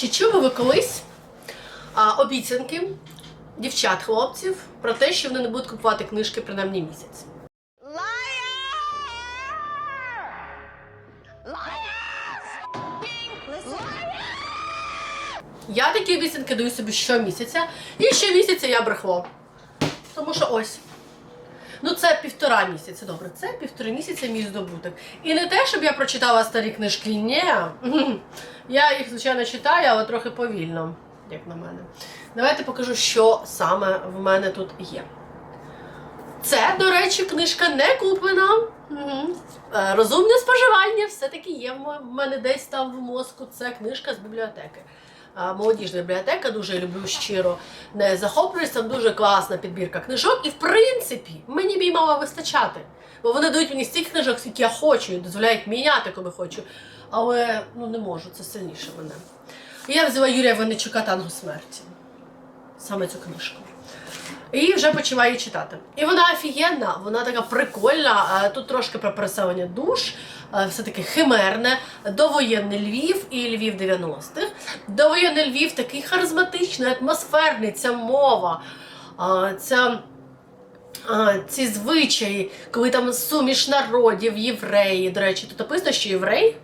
Чи чули ви колись а, обіцянки дівчат, хлопців про те, що вони не будуть купувати книжки принаймні місяць? Я такі обіцянки даю собі щомісяця, і щомісяця я брехло. Тому що ось. Ну, це півтора місяця, добре, це півтори місяця мій здобуток. І не те, щоб я прочитала старі книжки, ні. Я їх, звичайно, читаю, але трохи повільно, як на мене. Давайте покажу, що саме в мене тут є. Це, до речі, книжка не куплена. Е, Розумне споживання все-таки є в мене десь там в мозку. Це книжка з бібліотеки. Молодіжна бібліотека, дуже люблю щиро. Не захоплююсь, там дуже класна підбірка книжок. І в принципі, мені б їй мало вистачати. Бо вони дають мені стільки книжок, скільки я хочу, і дозволяють міняти, коли хочу. Але ну не можу, це сильніше мене. І я взяла Юрія Винничука Танго смерті. Саме цю книжку. І вже її читати. І вона офігенна, вона така прикольна. Тут трошки про переселення душ, все-таки химерне, довоєнний Львів і Львів 90-х. Довоєнний Львів такий харизматичний, атмосферний, ця мова, ця, ці звичаї, коли там суміш народів, євреї. До речі, тут написано, що єврей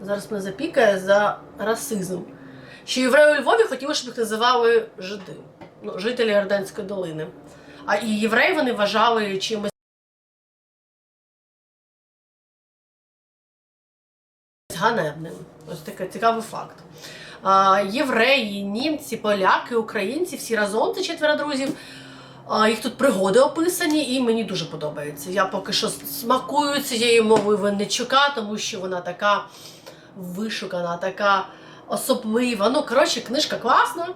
зараз мене запікає за расизм. Що євреї у Львові хотіли, щоб їх називали жиди ну, жителі Орденської долини. А і євреї вони вважали чимось ганебним. Ось такий цікавий факт. Євреї, німці, поляки, українці, всі разом це четверо друзів. Їх тут пригоди описані, і мені дуже подобається. Я поки що смакую цією мовою Винничука, тому що вона така вишукана, така особлива. Ну, коротше, книжка класна.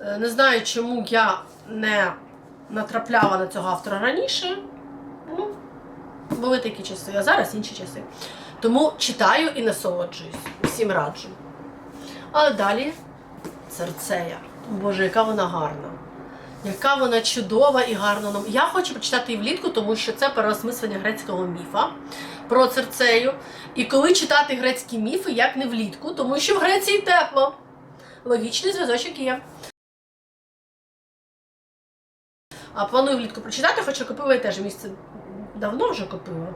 Е, Не знаю, чому я не натрапляла на цього автора раніше. Ну, були такі часи, а зараз інші часи. Тому читаю і насолоджуюсь. Всім раджу. А далі Церцея. Боже, яка вона гарна. Яка вона чудова і гарна. Я хочу прочитати її влітку, тому що це переосмислення грецького міфа про Церцею. І коли читати грецькі міфи, як не влітку, тому що в Греції тепло. Логічний зв'язочок є. А планую влітку прочитати, хоча купила я теж місце давно вже купила,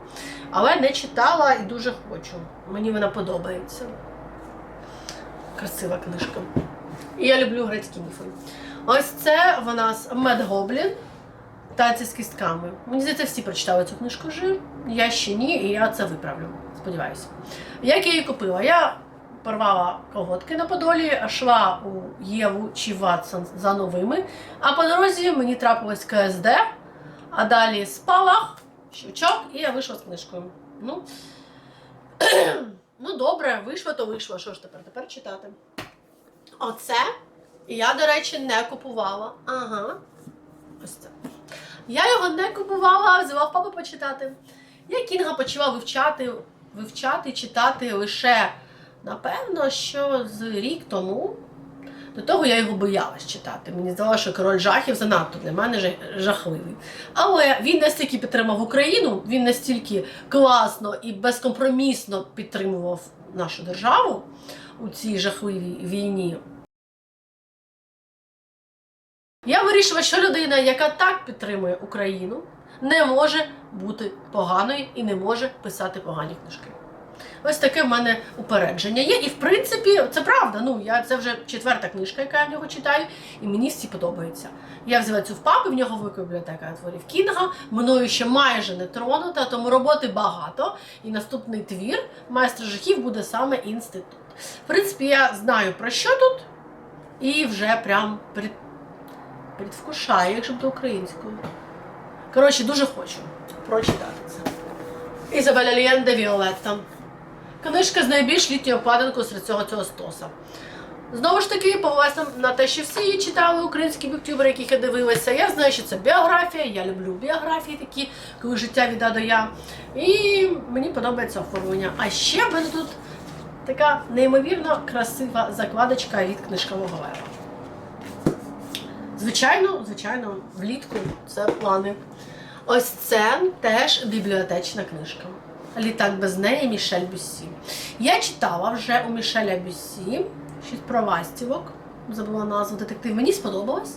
але не читала і дуже хочу. Мені вона подобається. Красива книжка. І я люблю грецькі міфи. Ось це в нас Медгоблін. Танці з кістками. Мені здається, всі прочитали цю книжку вже. Я ще ні, і я це виправлю. Сподіваюся. Як я її купила? Я порвала колготки на Подолі, йшла у Єву чи Ватсон за новими. А по дорозі мені трапилось КСД, а далі спалах, щучок, і я вийшла з книжкою. Ну, ну добре, вийшло, то вийшло. Що ж тепер? Тепер читати. Оце я, до речі, не купувала. Ага. Ось це. Я його не купувала, взяла папу почитати. Я Кінга почала вивчати, вивчати, читати лише, напевно, що з рік тому. До того я його боялась читати. Мені здавалося, що король жахів занадто для мене жа- жахливий. Але він настільки підтримав Україну, він настільки класно і безкомпромісно підтримував нашу державу у цій жахливій війні. Я вирішила, що людина, яка так підтримує Україну, не може бути поганою і не може писати погані книжки. Ось таке в мене упередження є. І в принципі, це правда. Ну, я це вже четверта книжка, яка я в нього читаю, і мені всі подобаються. Я взяла цю в папи, в нього велика бібліотека творів Кінга. Мною ще майже не тронута, тому роботи багато. І наступний твір майстра жахів буде саме інститут. В принципі, я знаю про що тут, і вже прям пред... предвкушаю, якщо б то українською. Коротше, дуже хочу прочитати це. Ізабеля Лієнде Віолетта. Книжка з найбільш літньою обкладинкою серед цього цього стоса. Знову ж таки, повелася на те, що всі її читали українські біктюбери, яких я дивилася. Я знаю, що це біографія, я люблю біографії такі, коли життя від А до Я. І мені подобається оформлення. А ще в мене тут така неймовірно красива закладочка від книжкового лева. Звичайно, звичайно, влітку це плани. Ось це теж бібліотечна книжка. Літак без неї Мішель Бюссі. Я читала вже у Мішеля Бюссі щось про Вастівок, Забула назву детектив. Мені сподобалось.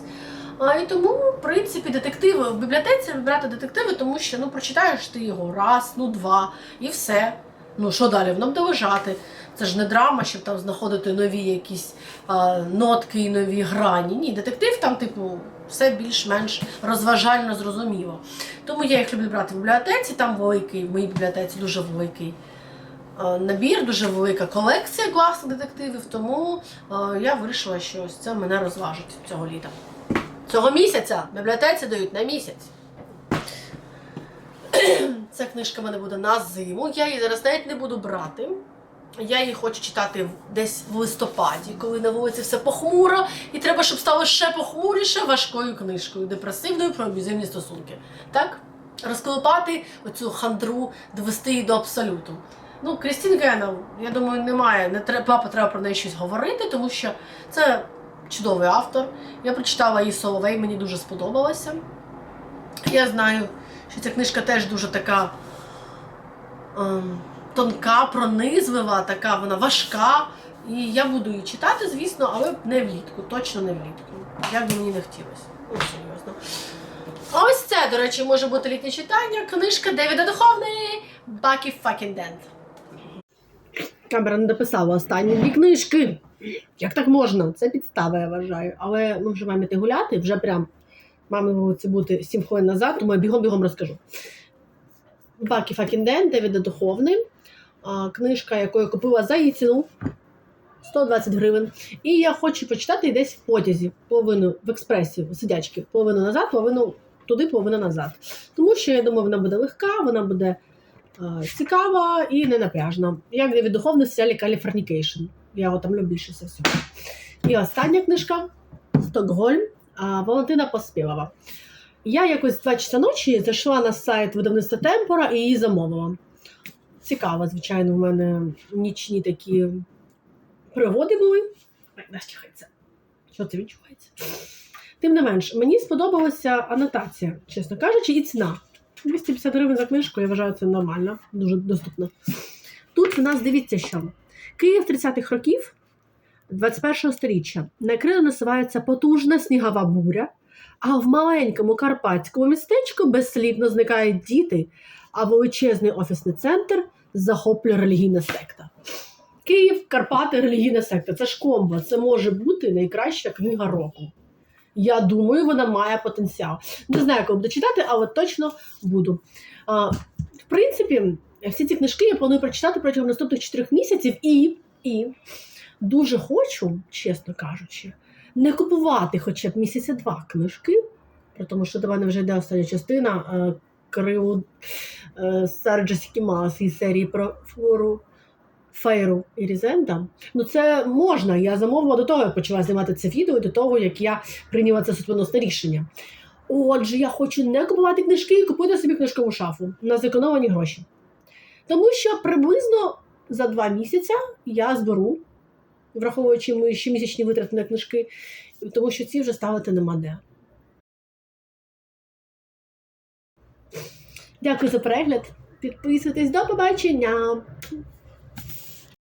А, і тому, в принципі, детективи в бібліотеці вибирати детективи, тому що ну прочитаєш ти його раз, ну два, і все. Ну що далі? Воно буде. Це ж не драма, щоб там знаходити нові якісь а, нотки і нові грані. Ні, детектив там, типу, все більш-менш розважально зрозуміло. Тому я їх люблю брати в бібліотеці, там великий, в моїй бібліотеці дуже великий набір, дуже велика колекція класних детективів, тому а, я вирішила, що ось це мене розважить цього літа. Цього місяця бібліотеці дають на місяць. Ця книжка в мене буде на зиму. Я її зараз навіть не буду брати. Я її хочу читати десь в листопаді, коли на вулиці все похмуро, і треба, щоб стало ще похмуріше важкою книжкою, депресивною про аб'юзивні стосунки. Так? Розколупати оцю хандру, довести її до абсолюту. Ну, Крістін Генов, я думаю, немає, не треба, треба про неї щось говорити, тому що це чудовий автор. Я прочитала її Соловей, мені дуже сподобалося. Я знаю, що ця книжка теж дуже така ем, тонка, пронизлива, така вона важка. І я буду її читати, звісно, але не влітку, точно не влітку. Як би мені не хотілося. Ну, серйозно. Ось це, до речі, може бути літнє читання. Книжка Девіда Духовний Бакі Fucking Дент. Камера не дописала останні дві книжки. Як так можна? Це підстава, я вважаю. Але ми вже маємо йти гуляти, вже прям мами вулиці бути 7 хвилин назад, тому я бігом-бігом розкажу. Бакі Факінден, Девіда Духовний. Книжка, яку я купила за її ціну 120 гривень. І я хочу почитати десь в потязі, половину в експресі, сидячки, половину назад, половину туди, половину назад. Тому що я думаю, вона буде легка, вона буде а, цікава і не напряжна. Як Девід Духовний в серіалі Californication. Я його там люблю більше всього. І остання книжка Стокгольм Валентина Поспілова. Я якось в 2 часа ночі зайшла на сайт видавництва Темпора і її замовила. Цікаво, звичайно, в мене нічні такі пригоди були. Це. Що це відчувається? Тим не менш, мені сподобалася анотація, чесно кажучи, і ціна. 250 гривень за книжку, я вважаю, це нормально, дуже доступно. Тут у нас дивіться, що Київ 30-х років 21-го сторіччя на крило насувається потужна снігова буря, а в маленькому карпатському містечку безслідно зникають діти, а величезний офісний центр захоплює релігійна секта. Київ, Карпати, релігійна секта. Це ж комбо. Це може бути найкраща книга року. Я думаю, вона має потенціал. Не знаю, коли буду читати, але точно буду. А, в принципі, всі ці книжки я планую прочитати протягом наступних 4 місяців і, і дуже хочу, чесно кажучи, не купувати хоча б місяця два книжки, тому що до мене вже йде остання частина е, Криву е, Сари Джесіки Мас із серії про флору Фейру і Різенда. Ну це можна. Я замовила до того, як почала знімати це відео, і до того, як я прийняла це судьбоносне рішення. Отже, я хочу не купувати книжки і купити собі книжкову шафу на зекономлені гроші. Тому що приблизно за два місяці я зберу, враховуючи мої щомісячні витрати на книжки, тому що ці вже ставити нема де. Дякую за перегляд. Підписуйтесь, до побачення!